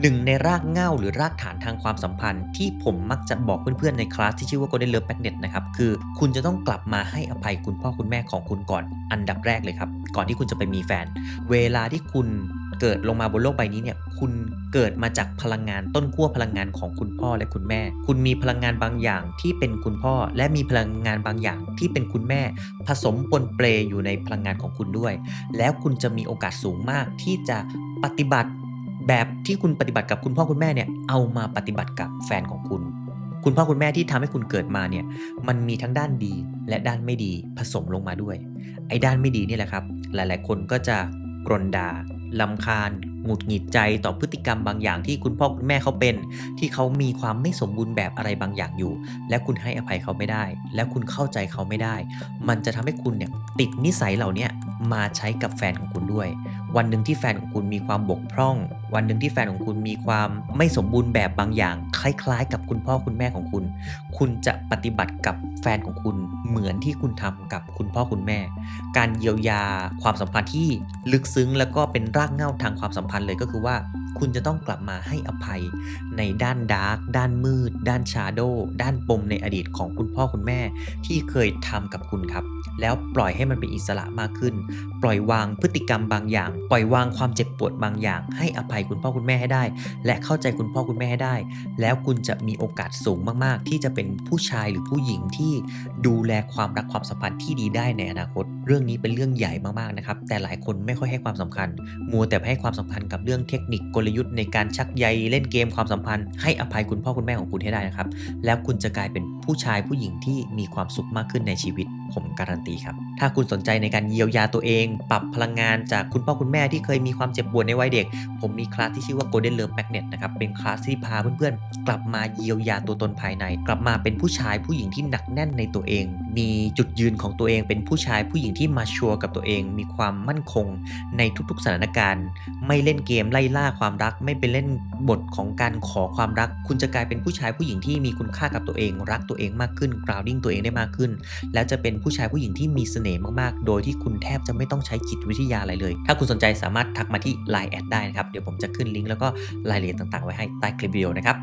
หนึ่งในรากเง้าหรือรากฐานทางความสัมพันธ์ที่ผมมักจะบอกเพื่อนๆในคลาสที่ชื่อว่า Golden Love Magnet นะครับ คือคุณจะต้องกลับมาให้อภัยคุณพ่อคุณแม่ของคุณก่อนอันดับแรกเลยครับ ก่อนที่คุณจะไปมีแฟน เวลาที่คุณเกิดลงมาบนโลกใบนี้เนี่ย คุณเกิดมาจากพลังงานต้นขั้วพลังงานของคุณพ่อและคุณแม่ คุณมีพลังงานบางอย่างที่เป็นคุณพ่อ และมีพลังงานบางอย่างที่เป็นคุณแม่ ผสมปนเปลอยู่ในพลังงานของคุณด้วย แล้วคุณจะมีโอกาสสูงมากที่จะปฏิบัติ แบบที่คุณปฏิบัติกับคุณพ่อคุณแม่เนี่ยเอามาปฏิบัติกับแฟนของคุณ คุณพ่อคุณแม่ที่ทำให้คุณเกิดมาเนี่ยมันมีทั้งด้านดีและด้านไม่ดีผสมลงมาด้วย ไอ้ด้านไม่ดีนี่แหละครับ หลายๆ คนก็จะกรนด่าลำคาญ หงุดหงิดใจต่อพฤติกรรมบางอย่างที่คุณพ่อคุณแม่เขาเป็น ที่เขามีความไม่สมบูรณ์แบบอะไรบางอย่างอยู่ และคุณให้อภัยเขาไม่ได้ และคุณเข้าใจเขาไม่ได้ มันจะทำให้คุณเนี่ยติดนิสัยเหล่านี้มาใช้กับแฟนของคุณด้วย วันหนึ่งที่แฟนของคุณมีความบกพร่อง วันหนึ่งที่แฟนของคุณมีความไม่สมบูรณ์แบบบางอย่าง คล้ายๆ กับคุณพ่อคุณแม่ของคุณ คุณจะปฏิบัติกับแฟนของคุณเหมือนที่คุณทำกับคุณพ่อคุณแม่ การเยียวยาความสัมพันธ์ที่ลึกซึ้ง แล้วก็เป็นรากเหง้าทางความสัมพันธ์เลยก็คือว่า คุณจะต้องกลับมาให้อภัยในด้านดาร์กด้านมืด ด้านชาโดด้านปมในอดีตของคุณพ่อคุณแม่ ที่เคยทำกับคุณครับ แล้วปล่อยให้มันเป็นอิสระมากขึ้น ปล่อยวางพฤติกรรมบางอย่าง ปล่อยวางความเจ็บปวดบางอย่าง ให้อภัยคุณพ่อคุณแม่ให้ได้ และเข้าใจคุณพ่อคุณแม่ให้ได้ แล้วคุณจะมีโอกาสสูงมากๆ ที่จะเป็นผู้ชายหรือผู้หญิงที่ดูแลความรักความสัมพันธ์ที่ดีได้ในอนาคต เรื่องนี้เป็นเรื่องใหญ่มากๆนะครับแต่หลายคนไม่ค่อยให้ความสำคัญ มัวแต่ให้ความสำคัญกับเรื่องเทคนิคกลยุทธ์ในการชักใยเล่นเกมความสัมพันธ์ให้อภัยคุณพ่อคุณแม่ของคุณให้ได้นะครับ แล้วคุณจะกลายเป็นผู้ชายผู้หญิงที่มีความสุขมากขึ้นในชีวิตผมการันตีครับ ถ้าคุณสนใจในการเยียวยาตัวเอง ปรับพลังงานจากคุณพ่อคุณแม่ที่เคยมีความเจ็บปวดในวัยเด็ก ผมมีคลาสที่ชื่อว่า Golden Love Magnet นะครับ เป็นคลาสที่พาเพื่อนๆ กลับมาเยียวยาตัวตนภายใน กลับมาเป็นผู้ชายผู้หญิงที่หนักแน่นในตัวเอง มีจุดยืนของตัวเอง เป็นผู้ชายผู้หญิงที่มาชัวร์กับตัวเอง มีความมั่นคงในทุกๆ สถานการณ์ ไม่เล่นเกมไล่ล่าความรัก ไม่ไปเล่นบทของการขอความรัก คุณจะกลายเป็นผู้ชายผู้หญิงที่มีคุณค่ากับตัวเอง รักตัวเองมากขึ้นกราวดิ้งตัวเองได้มากขึ้น แล้วจะเป็นผู้ชายผู้หญิงที่มีเสน่ห์มากๆ โดยที่คุณแทบจะไม่ต้องใช้จิตวิทยาอะไรเลย ถ้าคุณสนใจสามารถทักมาที่ Line แอดได้นะครับ เดี๋ยวผมจะขึ้นลิงก์แล้วก็รายละเอียดต่างๆ ไว้ให้ใต้คลิปวิดีโอนะครับ